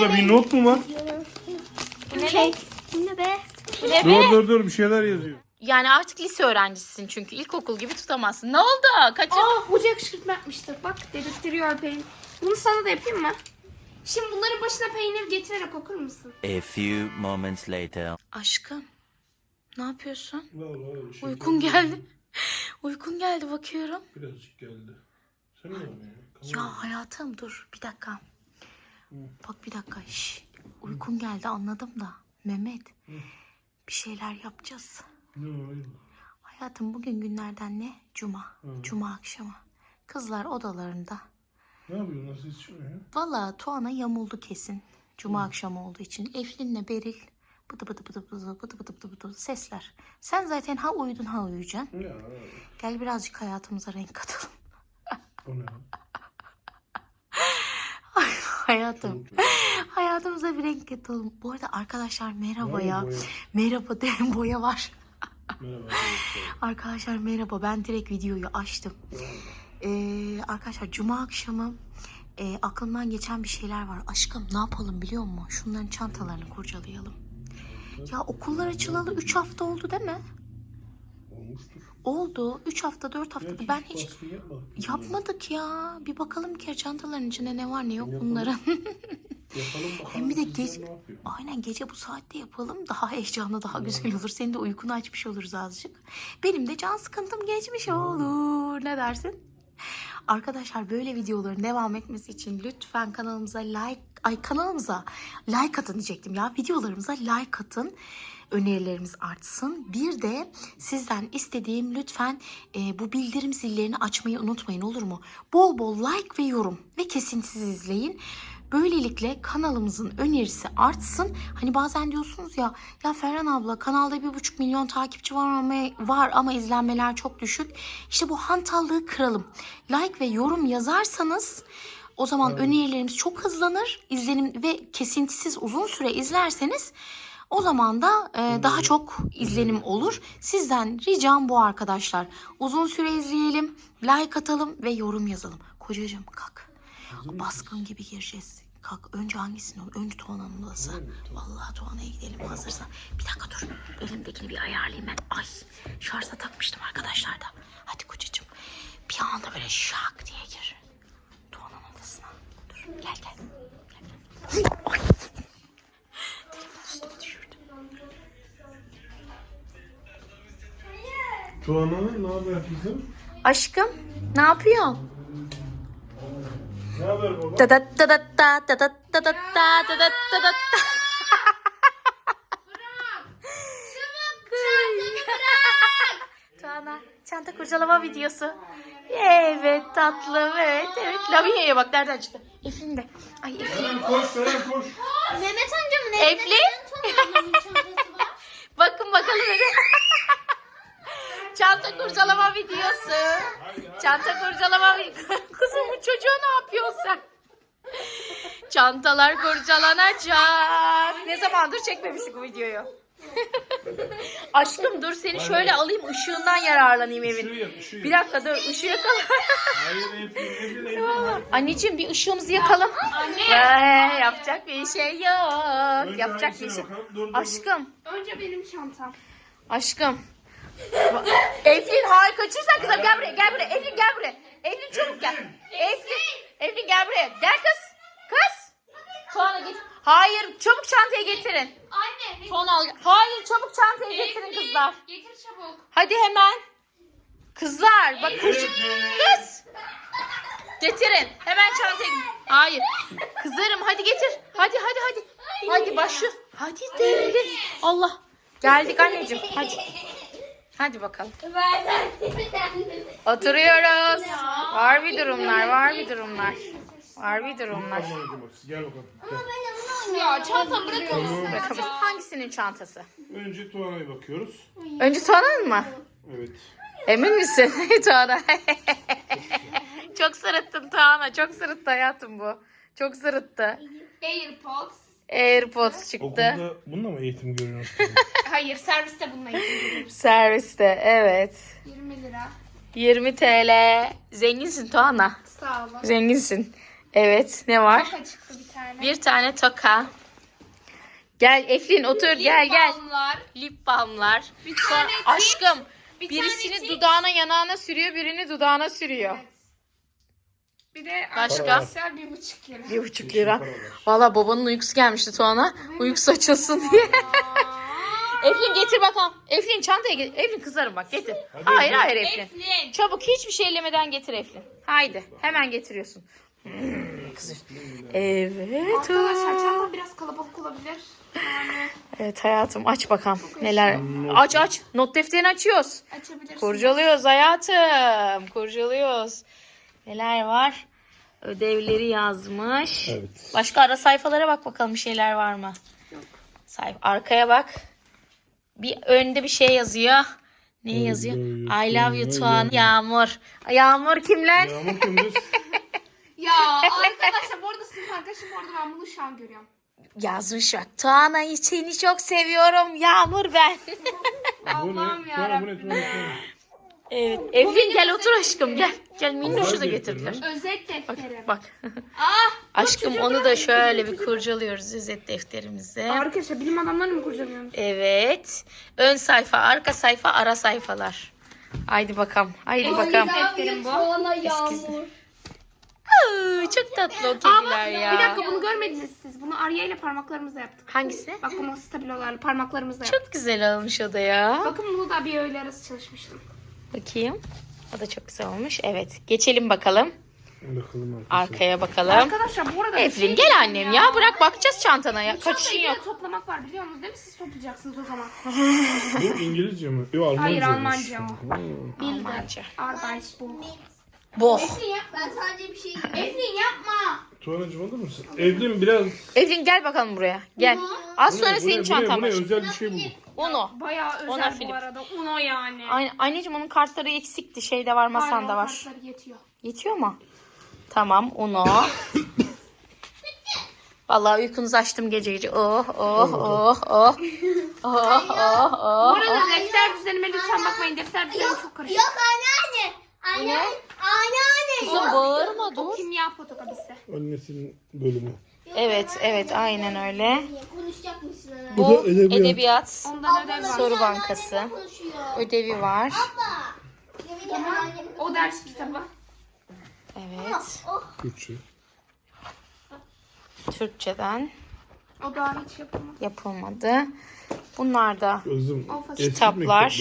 Burada bir not mu var? Bu ne? Şey, bu ne be? Bu ne be? Dur dur dur bir şeyler yazıyor. Yani artık lise öğrencisisin çünkü ilkokul gibi tutamazsın. Ne oldu? Kaçır. Aa hoca kışkırtma yapmıştı. Bak dedirtiyor peynir. Bunu sana da yapayım mı? Şimdi bunların başına peynir getirerek okur musun? A few moments later. Aşkım. Ne yapıyorsun? Vallahi şey Uykun geldi. Uykun geldi bakıyorum. Birazcık geldi. Sen ne yapıyorsun? Ya hayatım dur bir dakika. Bak bir dakika. Şş, uykun geldi anladım da. Mehmet. Bir şeyler yapacağız. Ne var? Hayatım bugün günlerden ne? Cuma. Cuma akşamı. Kızlar odalarında. Ne yapıyorsun? Nasıl içiyorsun ya? Valla Tuana yamuldu kesin. Cuma akşamı olduğu için. Eflin'le Beril bıdı bıdı bıdı bıdı bıdı bıdı bıdı bıdı sesler. Sen zaten ha uyudun ha uyuyacaksın. Ya Gel birazcık hayatımıza renk katalım. o ne? Hayatım. Hayatımıza bir renk katalım. Bu arada arkadaşlar merhaba Var ya. boya? Merhaba derim boya var. Merhaba. arkadaşlar. Arkadaşlar merhaba ben direkt videoyu açtım. Ee, arkadaşlar cuma akşamı e, aklımdan geçen bir şeyler var. Aşkım ne yapalım biliyor musun? Şunların çantalarını kurcalayalım. Ya okullar açılalı 3 hafta oldu değil mi? Olmuştur. Oldu. 3 hafta 4 hafta. Belki Ben hiç baskı yapma. yapmadık ya. Bir bakalım bir kere çantaların içinde ne var ne yok bunların. Yapalım bakalım. Hem bir de yapıyor? aynen gece bu saatte yapalım. Daha heyecanlı, daha güzel olur. Senin de uykunu açmış oluruz azıcık. Benim de can sıkıntım geçmiş olur. Ne dersin? Arkadaşlar böyle videoların devam etmesi için lütfen kanalımıza like, ay kanalımıza like atın diyecektim ya. Videolarımıza like atın. Önerilerimiz artsın. Bir de sizden istediğim lütfen e, bu bildirim zillerini açmayı unutmayın olur mu? Bol bol like ve yorum ve kesintisiz izleyin. Böylelikle kanalımızın önerisi artsın. Hani bazen diyorsunuz ya ya Ferhan abla kanalda bir buçuk milyon takipçi var ama, var ama izlenmeler çok düşük. İşte bu hantallığı kıralım. Like ve yorum yazarsanız o zaman önerilerimiz çok hızlanır. İzlenim ve kesintisiz uzun süre izlerseniz o zaman da e, daha çok izlenim olur. Sizden ricam bu arkadaşlar. Uzun süre izleyelim, like atalım ve yorum yazalım. Kocacığım kalk. Baskın gibi gireceğiz. Kalk önce hangisini olur? Önce Tuana'nın odası. Vallahi Tuana'ya gidelim hazırsan. Bir dakika dur. Elimdekini bir ayarlayayım ben. Ay şarja takmıştım arkadaşlar da. Hadi kocacığım. Bir anda böyle şak diye gir. Tuana'nın odasına. Dur gel gel. gel. Ay. Tuana ne haber kızım? Aşkım ne yapıyorsun? Ne haber baba? Da da da da da da da da da da da da da da Tuana çanta kurcalama videosu. Evet tatlım evet evet. Lavinia'ya bak nereden çıktı. Eflin de. Ay Eflin. Seren koş Seren koş. Mehmet amcamın Eflin. Bakın bakalım. Çanta kurcalama videosu. Çanta kurcalama videosu. Kızım bu çocuğa ne yapıyorsun sen? Çantalar kurcalanacak. Ne zamandır çekmemiştik bu videoyu. Aşkım dur seni şöyle alayım ışığından yararlanayım Işığı evin. Bir dakika dur ışığı. Hayır Eflin. Anneciğim bir ışığımızı yakalım. Ee, yapacak bir şey yok. Yapacak bir şey. Aşkım. Önce benim çantam. Aşkım. Eflin hayır kaçırsan kızım gel buraya gel buraya Eflin gel buraya. Eflin çabuk gel. Eflin. Eflin gel buraya. Gel kız. Kız. Tuana git. Hayır çabuk çantayı getirin. Anne. Tuana al. Hayır çabuk çantayı getirin kızlar. Getir çabuk. Hadi hemen. Kızlar bak kurcu. Kız. Getirin. Hemen çantayı. Hayır. Kızlarım hadi getir. Hadi hadi hadi. Hadi başlıyoruz. Hadi devri. Allah. Geldik anneciğim. Hadi. Hadi bakalım. Oturuyoruz. Var bir durumlar, var bir durumlar. Var bir durumlar. Gel bakalım. Ya çantam bırakır mısın? Bakalım hangisinin çantası? Önce Tuana'ya bakıyoruz. Önce Tuana'nın mı? Evet. Emin misin Tuana? çok sırıttın Tuana. Çok sırıttı hayatım bu. Çok sırıttı. Airpods. Airpods çıktı. Okulda bununla mı eğitim görüyorsunuz? Hayır serviste bununla ilgili. Serviste evet. 20 lira. 20 TL. Zenginsin Tuana. Sağ olun. Zenginsin. Evet ne var? Toka çıktı bir tane. Bir tane toka. Gel Eflin otur gel gel. balmlar. Lip balmlar. Bir Sonra tane aşkım Bir birisini tane dudağına yanağına sürüyor birini dudağına sürüyor. Evet. Bir de Başka? arkadaşlar bir buçuk lira. Bir buçuk lira. Valla babanın uykusu gelmişti Tuana. Uykusu açılsın diye. Eflin getir bakalım. Eflin çantaya getir. Eflin kızarım bak getir. hayır hayır Eflin. Eflin. Çabuk hiçbir şey ellemeden getir Eflin. Haydi hemen getiriyorsun. Hmm, kızır. Evet. Arkadaşlar çanta biraz kalabalık olabilir. Yani Evet hayatım aç bakalım neler. Aç aç. Not defterini açıyoruz. açabilirsiniz. Kurcalıyoruz hayatım. Kurcalıyoruz. Neler var? Ödevleri yazmış. Evet. Başka ara sayfalara bak bakalım bir şeyler var mı? Sayfa arkaya bak. Bir önde bir şey yazıyor. Ne yazıyor? I love you Tuğan. Yağmur. Yağmur kimler? Yağmur gündüz. Ya arkadaşlar bu arada sınıf arkadaşım bu arada ben bunu şu an görüyorum. Yazmış bak. Tuğan'ı seni çok seviyorum. Yağmur ben. bu Allah'ım ne? Evet. Evlin gel otur aşkım gel. Gel minnoşu da getirdiler. Özet defterim. Bak. Ah, Aşkım onu da şöyle bir kurcalıyoruz özet defterimizi. Arkadaşlar bilim adamlarını mı kurcalıyorsunuz? Evet. Ön sayfa, arka sayfa, ara sayfalar. Haydi bakalım. Haydi bakalım. defterim bu. Aa, çok tatlı o kediler ya. Bir dakika bunu görmediniz siz. Bunu Arya ile parmaklarımızla yaptık. Hangisi? Bak bunu stabilolarla parmaklarımızla yaptık. Çok güzel olmuş o da ya. Bakın bunu da bir öğle arası çalışmıştım. Bakayım. O da çok güzel olmuş. Evet. Geçelim bakalım. Bakalım arkadaşlar. Arkaya bakalım. Arkadaşlar bu arada Eflin şey gel annem ya. Bırak bakacağız çantana ya. Kaçışın yok. toplamak var biliyor musunuz değil mi? Siz toplayacaksınız o zaman. Bu İngilizce mi? Yok Almanca. Hayır Almanca o. Almanca. Arbeitsbuch. Boh. Ben sadece bir şey Eflin yapma. Tuanacığım alır mısın? Evliyim biraz. Eflin gel bakalım buraya. Gel. Az Bu ne, sonra bu senin ne, bu ne, çantan bu ne? var. Özel bir şey bu. Uno. Bayağı Ona özel Filip. bu arada. Uno yani. Aynen, anneciğim onun kartları eksikti. Şeyde var masanda Aynen, o var. kartları yetiyor. Yetiyor mu? Tamam Uno. Vallahi uykunuzu açtım gece gece. Oh oh oh oh. Oh oh Bu oh. arada defter düzenime lütfen bakmayın. Defter düzenimi çok karışık. Yok anneanne. Anneanne. Anneanne. Kızım bağırma dur. Kimya fotokopisi. Annesinin bölümü. Evet evet aynen öyle. Konuşacak mısın? Bu da edebiyat. edebiyat Ondan ödev var. soru bankası. Konuşuyor. Ödevi var. Abla. Yemin ederim annem. O ders kitabı. Evet. Türkçe. Türkçeden O daha hiç yapılmadı. yapılmadı. Bunlar da. Of, eski kitaplar.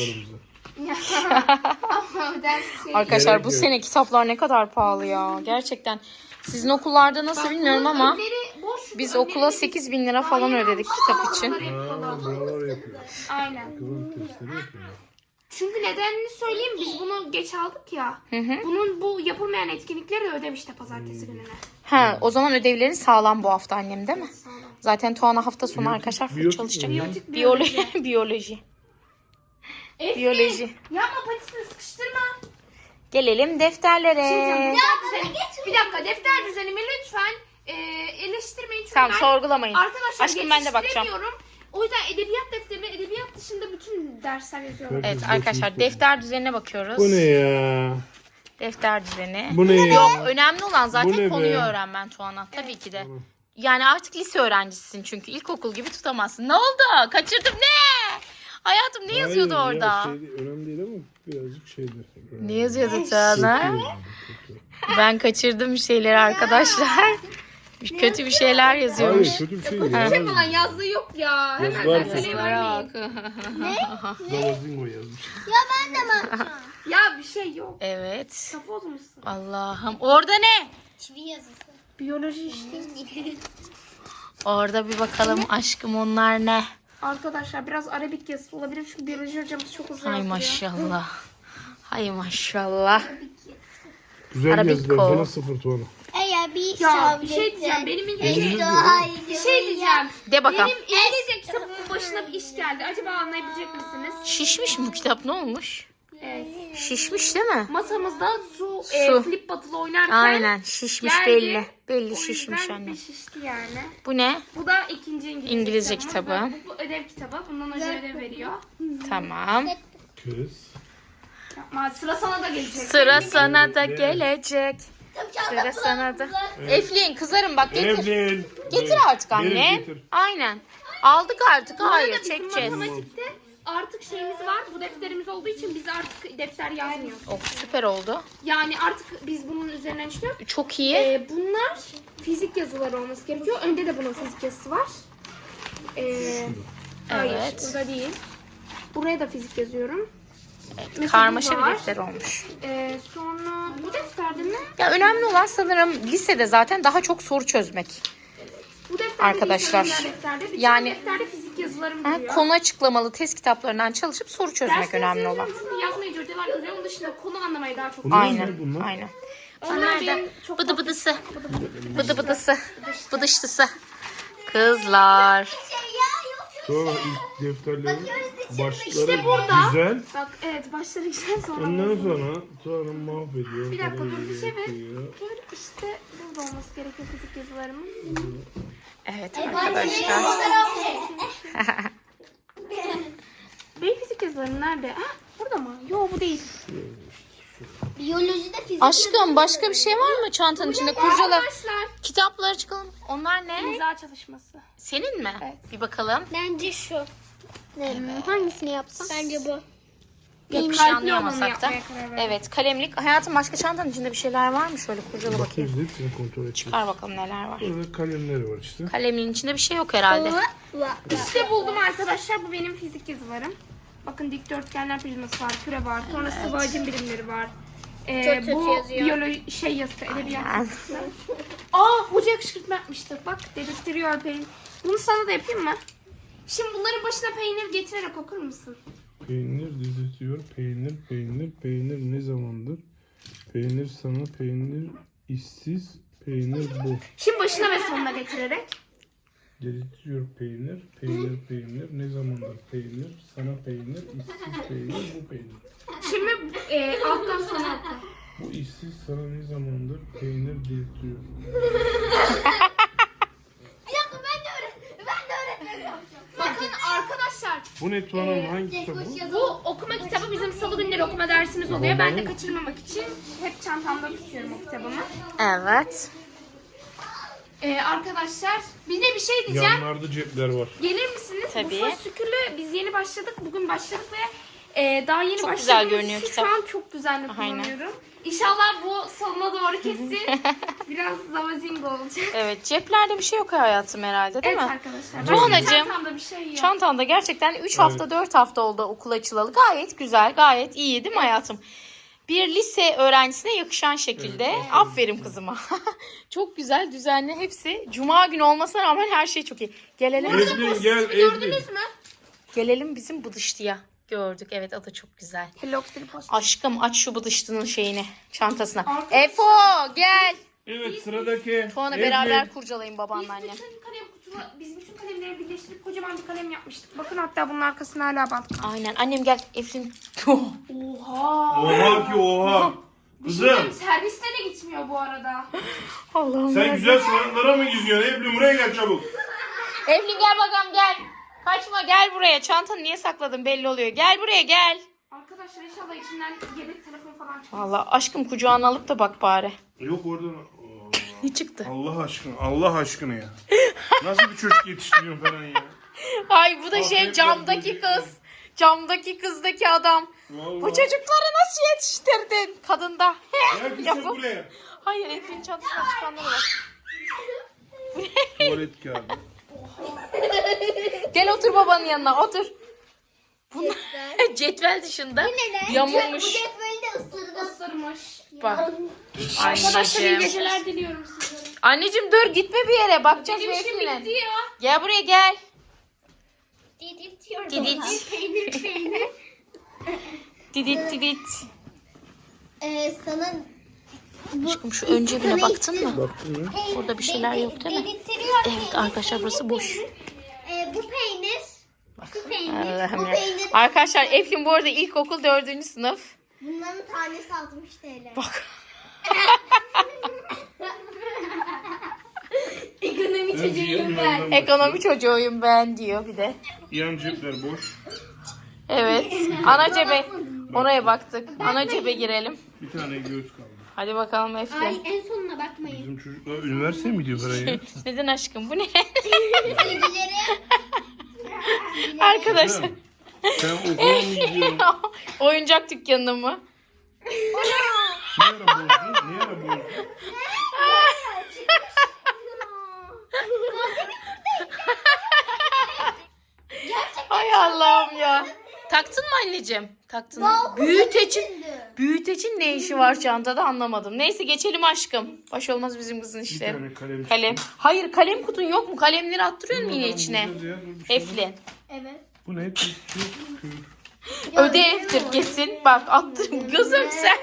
Arkadaşlar bu sene kitaplar ne kadar pahalı ya. Gerçekten. Sizin okullarda nasıl bilmiyorum ama boş. biz okula biz 8 bin lira falan yeni ödedik kitap için. Aynen. Çünkü nedenini söyleyeyim biz bunu geç aldık ya. Bunun bu yapılmayan etkinlikleri ödev işte pazartesi gününe. Ha, o zaman ödevlerin sağlam bu hafta annem değil mi? Zaten Tuana hafta sonu arkadaşlar full çalışacak. Biyoloji. Biyoloji. Eflin, Biyoloji. Yapma patisini sıkıştırma. Gelelim defterlere. Defter düzeni- Bir dakika defter düzenimi lütfen e, eleştirmeyin. Çünkü Tamam ben- sorgulamayın. Arkadaşlar Aşkım ben de bakacağım. O yüzden edebiyat defterine edebiyat dışında bütün dersler yazıyorum. Evet arkadaşlar defter düzenine bakıyoruz. Bu ne ya? Defter düzeni. Bu ne ya? Yok önemli olan zaten konuyu be? öğrenmen Tuana. Tabii ki de. Yani artık lise öğrencisisin çünkü ilkokul gibi tutamazsın. Ne oldu? Kaçırdım ne? Hayatım ne yazıyordu Hayır orada? Ya, şey değil, önemli değil ama birazcık şeydir. Ne yazıyordu Tuana? Ben kaçırdım bir şeyleri arkadaşlar. Kötü bir şeyler yazıyormuş. Hayır kötü bir şey. Şey falan yazdığı yok ya. Hemen var serseleye mı? vermeyin. Zavazingo yazmış. Ya ben de bakacağım. Ya bir şey yok. Evet. Safoz musun? Allah'ım. Orada ne? Çivi yazısı. Biyoloji işte. Orada bir bakalım aşkım onlar ne? Arkadaşlar biraz arabik yazısı olabilir çünkü biyoloji hocamız çok hızlı Hay yazıyor. maşallah. Hay maşallah. Güzel Arabiko. yazdılar. Bana sıfır tuana. Eğer bir Ya bir şey diyeceğim. Benim İngilizce... Bir şey diyeceğim. De bakalım. Benim İngilizce kitabımın başına bir iş geldi. Acaba anlayabilecek misiniz? Şişmiş mi bu kitap ne olmuş? Evet. Şişmiş değil mi? Masamızda su, Su. E, flip batılı oynarken Aynen şişmiş geldi. belli. Belli O şişmiş yüzden anne. bir şişti yani. Bu ne? Bu da ikinci İngilizce, İngilizce kitabımız. kitabı. Ödev kitabı. Bundan hoca ödev veriyor. Tamam. Kız. Ama sıra sana da gelecek. Sıra sana da gelecek. Sıra sana da. Eflin kızarım bak getir. Evlin. Getir artık anne. Getir. Aynen. Aldık artık. Hayır Bizim çekeceğiz. matematikte artık şeyimiz var. Bu defterimiz olduğu için biz artık defter yazmıyoruz. Oh, süper oldu. Yani artık biz bunun üzerinden işliyoruz. Çok iyi. Ee, bunlar fizik yazıları olması gerekiyor. Önde de bunun fizik yazısı var. Ee, Hayır, Evet. burada değil. Buraya da fizik yazıyorum. Mesela Karmaşa bir defter olmuş. Ee, sonra bu defterde ne? Ya önemli olan sanırım lisede zaten daha çok soru çözmek. Bu defterde Arkadaşlar, değil, defterde. Bir yani- defterde fizik yazılarım Ha, duruyor. konu açıklamalı test kitaplarından çalışıp soru çözmek Dersleri önemli olan. yazmayı hocalar görüyor. Onun dışında konu anlamayı daha çok Bunlar Aynen. bunlar? Aynen. Onlar çok Bıdı bıdısı. Bıdı bıdısı. Bıdıştısı. Kızlar. Şey ya yok. Sonra ilk defterlerin başları İşte burada. güzel. Bak evet başları güzel sonra. Ondan sonra sonra mahvediyor. Bir dakika, dur, bir çevir. gerekiyor. Böyle işte burada olması gerekiyor fizik yazılarımın. Evet Annenin arkadaşlar. Benim fizik yazılarım nerede? Ha burada mı? Yo bu değil. Biyolojide fizik Aşkım başka bir şey var mı çantanın içinde? Kurcala. Arkadaşlar. Kitapları çıkalım. Onlar ne? İmza çalışması. Senin mi? Evet. Bir bakalım. Bence şu. Hangisini yapsam? Bence bu. Yok bir şey kalpli anlayamasak olanı da. yapmaya karar verdim. Evet kalemlik. Hayatım başka çantanın içinde bir şeyler var mı? Şöyle kurcala bakayım. Bakıyoruz hepsini kontrol edeceğiz. Çıkar bakalım neler var. Burada kalemleri var işte. Kalemin içinde bir şey yok herhalde. İşte buldum arkadaşlar. Bu benim fizik yazılarım. Bakın dikdörtgenler prizması var, küre var. Sonra sıvı hacim birimleri var. Ee, Çok kötü bu yazıyor. biyoloji şey yazısı, edebiyat Aynen. yazısı. Aa hoca kışkırtma yapmıştık. Bak dedirtiyor peynir. Bunu sana da yapayım mı? Şimdi bunların başına peynir getirerek okur musun? Peynir dizitiyor. Peynir, peynir, peynir ne zamandır? Peynir sana, peynir işsiz, peynir bu. Şimdi başına ve sonuna getirerek. Dizitiyor peynir, peynir, peynir ne zamandır? Peynir, sana peynir, işsiz peynir, bu peynir. Şimdi e, alttan oku. Bu işsiz sana ne zamandır? Peynir dizitiyor. Bir dakika ben de öğretmenim. Ben de öğretmenim yapacağım. Bakın arkadaşlar Bu ne Tuana'nın hangi kitabı? bu okuma kitabı bizim salı günleri okuma dersimiz oluyor. Ben de kaçırmamak için hep çantamda tutuyorum o kitabımı. Evet. Ee, arkadaşlar bir de bir şey diyeceğim. Yanlarda cepler var. Gelir misiniz? Tabii. Bu fasikülü biz yeni başladık. Bugün başladık ve e, daha yeni Çok başladığımız güzel görünüyor kitap. Şu an çok düzenli Aynen. kullanıyorum. İnşallah bu sonuna doğru kesin biraz zavazingo olacak. Evet ceplerde bir şey yok hayatım herhalde değil Evet mi? arkadaşlar. Tuğanacığım, Çantamda bir şey yok. Çantanda gerçekten 3 hafta 4 hafta oldu okul açılalı. Gayet güzel gayet iyi değil mi hayatım? Bir lise öğrencisine yakışan şekilde. Aferin kızıma. çok güzel düzenli hepsi. Cuma günü olmasına rağmen her şey çok iyi. Gelelim, Evlin gel mü? gelelim bizim bıdıştıya. Gördük evet o da çok güzel. Hello Kitty post. Aşkım aç şu bıdıştının şeyini çantasına. Arkadaşlar- Efo gel. Evet sıradaki. Evlin. beraber kurcalayın babanla annem. Kutumu, biz bütün kalemleri birleştirip kocaman bir kalem yapmıştık. Bakın hatta bunun arkasına hala bant. Aynen annem gel Eflin. Oha. Oha ki oha. Kızım. Serviste de gitmiyor bu arada. Allah'ım. Sen güzel sınavlara mı gidiyorsun? Evlin buraya gel çabuk. Eflin gel bakalım gel. Kaçma gel buraya. Çantanı niye sakladın belli oluyor. Gel buraya gel. Arkadaşlar inşallah içinden yedek telefon falan çıkar. Vallahi aşkım kucağına alıp da bak bari. Yok oradan. Ne çıktı? Allah aşkına, Allah aşkına ya. Nasıl bir çocuk yetiştiriyorsun falan ya? Ay bu da şey camdaki kız. Camdaki kızdaki adam. Vallahi. Bu çocukları nasıl yetiştirdin? Kadında. Gel Yapın. buraya. Hayır Eflin çantasına çıkanlara bak. Tuvalet kağıdı. Gel otur babanın yanına otur. Bunlar cetvel dışında yamulmuş. Bu cetveli de ısırdı. Isırmış. Bak. Arkadaşlar iyi Anneciğim. geceler diliyorum size. Anneciğim dur gitme bir yere bakacağız Benim bitti ya. Gel buraya gel. Didit Didit. Peynir peynir. Didit didit. Ee, sana bu Aşkım şu ön cebine baktın mı? Baktın mı? peynir- Orada bir şeyler yok değil mi? Evet arkadaşlar burası boş. Ee, bu peynir. Şu peynir. Allah'ım bu ya. peynir. Arkadaşlar Eflin bu arada ilkokul dördüncü sınıf. Bunların tanesi 60 TL. Bak. Ekonomi çocuğuyum ben. Ekonomi çocuğuyum ben diyor bir de. Yan cepler boş. Evet. Ana cebe. Oraya baktık. Ana cebe girelim. Bir tane göğüs kaldı. Hadi bakalım Ay Eflin. en sonuna bakmayın. Bizim çocuklar üniversiteye mi gidiyor Beray'a? Neden aşkım? Bu ne? Silgileri. Arkadaşlar. Sen okula mı gidiyorsun? Oyuncak dükkanı mı? Niye ara bozdun? Niye ara bozdun? Ay Allah'ım ya. Taktın mı anneciğim? Taktın mı? Büyütecin. Büyütecin ne işi var çantada anlamadım. Neyse geçelim aşkım. Baş olmaz bizim kızın Bir işleri. tane kalem. Kalem. Hayır kalem kutun yok mu? Kalemleri attırıyor musun yine içine? şey. Eflin. Evet. Bu ne? Tüh. Ödevdir kesin. Bak attım gözüm sen.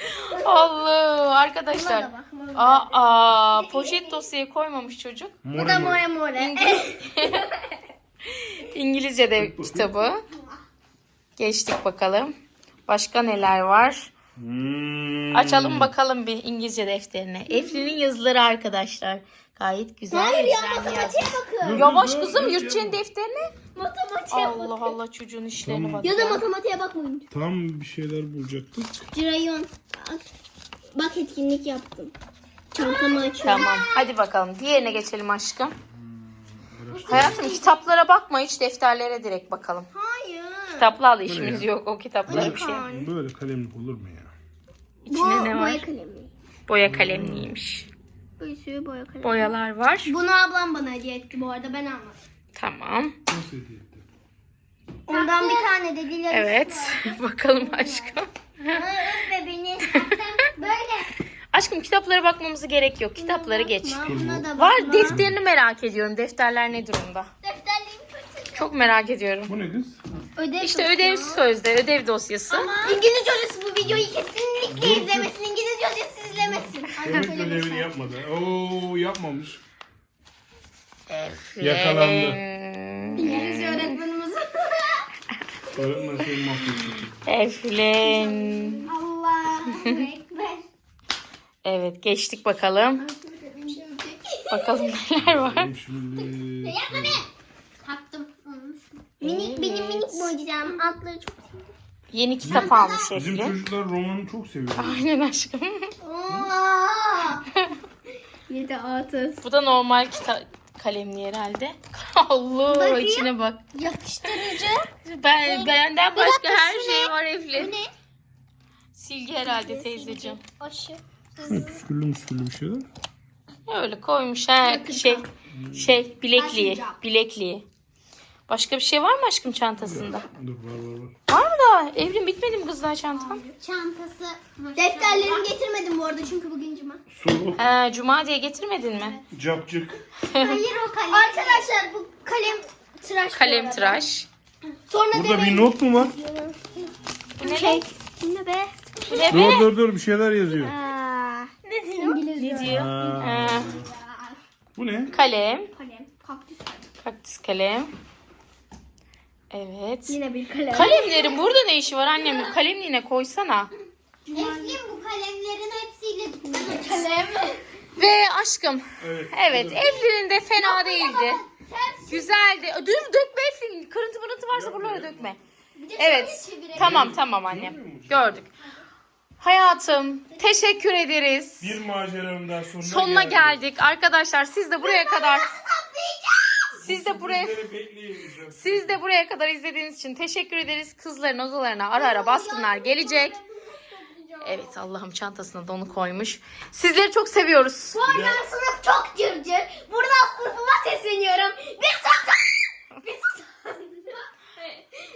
Allah arkadaşlar. Aa, poşet dosyaya koymamış çocuk. Bu da mor. more more. İngilizce de kitabı. Geçtik bakalım. Başka neler var? Hmm. Açalım bakalım bir İngilizce defterine. Eflin'in yazıları arkadaşlar. Gayet güzel. Hayır ya matematiğe bakın. Yavaş kızım ya. defterini. Matematiğe bakın. Allah Allah çocuğun işlerine bak. Ya da matematiğe bakmayın. Tam bir şeyler bulacaktık. Cirayon. Bak, bak etkinlik yaptım. Çantamı açıyorum. Tamam hadi bakalım diğerine geçelim aşkım. Hayatım kitaplara bakma hiç defterlere direkt bakalım. Hayır. Kitapla al işimiz yok o kitaplara bir şey. Böyle kalemlik olur mu ya? İçinde ne var? Boya kalemi. Boya kalemliymiş. Bir sürü boya kalemi. Boyalar var. Bunu ablam bana hediye etti bu arada ben almadım. Tamam. Nasıl hediye etti? Ondan bir tane de dilerim. Evet. bakalım aşkım. Öpme beni. Böyle. Aşkım kitaplara bakmamıza gerek yok. Kitapları geç. Buna da Var defterini merak ediyorum. Defterler ne durumda? Defterliğimi kaçırdım. Çok merak ediyorum. Bu ne kız? Ödev İşte ödev sözde, ödev dosyası. İngilizce hocası bu videoyu kesinlikle izlemesin. İngilizce hocası izlemesin. Demek ödevini yapmadı. Oo yapmamış. Yakalandı. İngilizce öğretmenimiz. Öğretmen seni mahvetsin. Eflin. Allah. Ekber. Evet geçtik bakalım. Bakalım neler var. Benim şimdi... Yapma be. Minik benim minik mucizem. Altları çok sevdim. Yeni kitap almış Bizim Eflin. çocuklar romanı çok seviyor. Aynen aşkım. Yedi altı. Bu da normal kitap kalemli herhalde. Allah Bakayım. içine bak. Yakıştırıcı. Ben benden başka dakika, her şu şey ne? var Bu Eflin. ne? Silgi herhalde teyzeciğim. Aşı. Ne püsküllü müsküllü bir şeyler. Öyle koymuş ha şey şey bilekliği bilekliği. Başka bir şey var mı aşkım çantasında? Dur var var var. Var mı da? Evrim bitmedi mi kızlar çantan? Çantası. Defterlerimi getirmedim bu arada çünkü bugün cuma. Su, He, Cuma diye getirmedin mi? capcık. Hayır o kalem. Arkadaşlar bu kalem tıraş. bu Kalem arada. tıraş. Sonra Burada bir not mu var? Bu ne? Şey. Bu ne be? Bu ne be? Dur dur dur bir şeyler yazıyor. Aa, ne diyor? İngilizce. Ne diyor? Ha. Ha, Bu ne? kalem. Kalem. Kaktüs kalem. Kaktüs kalem. Evet. Yine bir kalem. Kalemlerin burada ne işi var annem? Kalemliğine koysana. Eflin bu kalemlerin hepsiyle kalem. Ve aşkım. Evet. Evet Eflin'in de fena değildi. Güzeldi. Dur dökme Eflin. Kırıntı mırıntı varsa buralara dökme. Evet. Tamam tamam annem. Gördük. Hayatım teşekkür ederiz. Bir maceranın daha sonuna, Sonuna geldik. Arkadaşlar siz de buraya kadar siz de buraya siz de buraya kadar izlediğiniz için teşekkür ederiz. Kızların odalarına ara ara baskınlar gelecek. Evet Allah'ım çantasına da onu koymuş. Sizleri çok seviyoruz. Bu arada sınıf çok cırcır. Buradan sınıfıma sesleniyorum. Bir sus! Bir sus!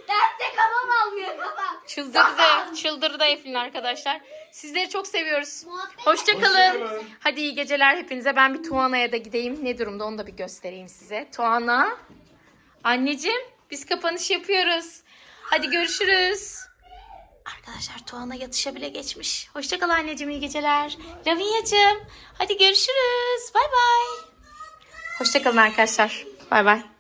Derste kafam almıyor kafam. Çıldırdı. Çıldırdı Eflin arkadaşlar. Sizleri çok seviyoruz. Hoşçakalın. Hoşçakalın. Hadi iyi geceler hepinize. Ben bir Tuana'ya da gideyim. Ne durumda onu da bir göstereyim size. Tuana. Anneciğim biz kapanış yapıyoruz. Hadi görüşürüz. Arkadaşlar Tuana yatışa bile geçmiş. Hoşçakal anneciğim iyi geceler. Lavinia'cığım hadi görüşürüz. Bay bay. Hoşçakalın arkadaşlar. Bay bay.